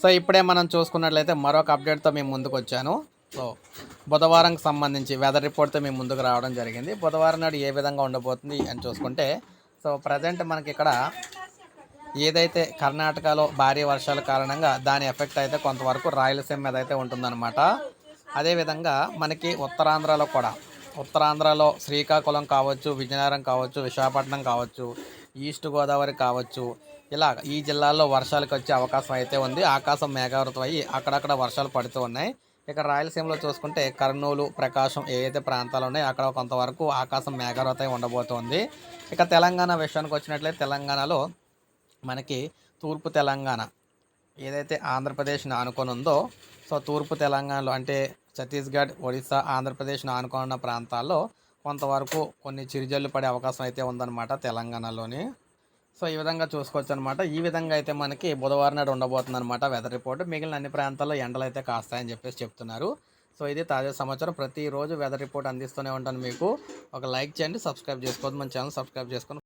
So ఇప్పుడే మనం చూసుకున్నట్లయితే మరొక అప్డేట్తో మేము ముందుకు వచ్చాను సో బుధవారంకి సంబంధించి వెదర్ రిపోర్ట్తో మేము ముందుకు రావడం జరిగింది. బుధవారం నాడు ఏ విధంగా ఉండబోతుంది అని చూసుకుంటే సో ప్రజెంట్ మనకి ఇక్కడ ఏదైతే కర్ణాటకలో భారీ వర్షాల కారణంగా దాని ఎఫెక్ట్ అయితే కొంతవరకు రాయలసీమ మీద అయితే ఉంటుందన్నమాట. అదేవిధంగా మనకి ఉత్తరాంధ్రలో కూడా ఉత్తరాంధ్రలో శ్రీకాకుళం కావచ్చు విజయనగరం కావచ్చు విశాఖపట్నం కావచ్చు ఈస్ట్ గోదావరి కావచ్చు ఇలా ఈ జిల్లాల్లో వర్షాలకు వచ్చే అవకాశం అయితే ఉంది. ఆకాశం మేఘావృతం అయ్యి అక్కడక్కడ వర్షాలు పడుతూ ఉన్నాయి. ఇక రాయలసీమలో చూసుకుంటే కర్నూలు ప్రకాశం ఏదైతే ప్రాంతాలు ఉన్నాయో అక్కడ కొంతవరకు ఆకాశం మేఘావృతం ఉండబోతోంది. ఇక తెలంగాణ విషయానికి వచ్చినట్లయితే తెలంగాణలో మనకి తూర్పు తెలంగాణ ఏదైతే ఆంధ్రప్రదేశ్ని ఆనుకొని ఉందో సో తూర్పు తెలంగాణలో అంటే ఛత్తీస్గఢ్ ఒడిశా ఆంధ్రప్రదేశ్ని ఆనుకొని ఉన్న ప్రాంతాల్లో కొంతవరకు కొన్ని చిరుజల్లు పడే అవకాశం అయితే ఉందన్నమాట తెలంగాణలోని. సో ఈ విధంగా చూసుకోవచ్చు అనమాట ఈ విధంగా అయితే మనకి బుధవారం నాడు ఉండబోతుంది అనమాట వెదర్ రిపోర్ట్ మిగిలిన అన్ని ప్రాంతాల్లో ఎండలు అయితే కాస్తాయని చెప్పేసి చెప్తున్నారు. సో ఇది తాజా సమాచారం. ప్రతిరోజు వెదర్ రిపోర్ట్ అందిస్తూనే ఉంటాను మీకు. ఒక లైక్ చేయండి సబ్స్క్రైబ్ చేసుకోవద్దు. మన ఛానల్ సబ్స్క్రైబ్ చేసుకొని